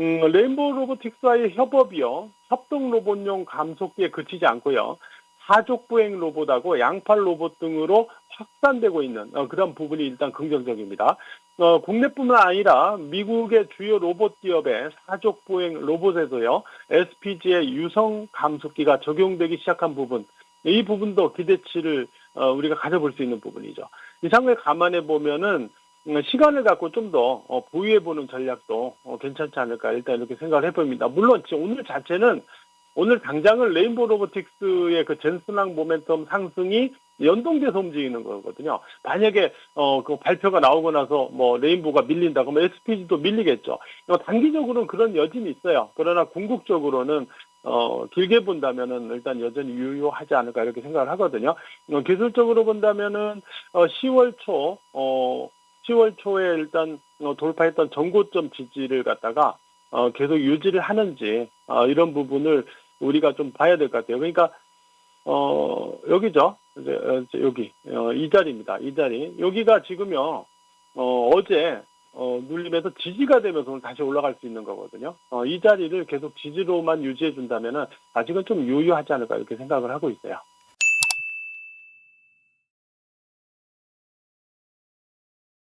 음, 레인보우 로보틱스와의 협업이요. 협동 로봇용 감속기에 그치지 않고요. 사족 보행 로봇하고 양팔 로봇 등으로 확산되고 있는 어, 그런 부분이 일단 긍정적입니다. 어, 국내뿐만 아니라 미국의 주요 로봇 기업의 사족 보행 로봇에서요. SPG의 유성 감속기가 적용되기 시작한 부분 이 부분도 기대치를 어, 우리가 가져볼 수 있는 부분이죠. 이상을 감안해 보면은 음, 시간을 갖고 좀 더 보유해 보는 전략도 어, 괜찮지 않을까 일단 이렇게 생각을 해봅니다. 물론 오늘 자체는 오늘 당장은 레인보우 로보틱스의 그 젠슨왕 모멘텀 상승이 연동돼서 움직이는 거거든요. 만약에 어 그 발표가 나오고 나서 뭐 레인보우가 밀린다 그러면 SPG도 밀리겠죠. 어, 단기적으로는 그런 여진이 있어요. 그러나 궁극적으로는 어 길게 본다면은 일단 여전히 유효하지 않을까 이렇게 생각을 하거든요. 어, 기술적으로 본다면은 어 10월 초어 10월 초에 일단 어, 돌파했던 전고점 지지를 갖다가 어, 계속 유지를 하는지 어, 이런 부분을 우리가 좀 봐야 될 것 같아요. 그러니까 어, 여기죠. 이제, 여기 어, 이 자리입니다. 이 자리 여기가 지금요 어, 어제 어, 눌림에서 지지가 되면서 다시 올라갈 수 있는 거거든요. 어, 이 자리를 계속 지지로만 유지해 준다면은 아직은 좀 유효하지 않을까 이렇게 생각을 하고 있어요.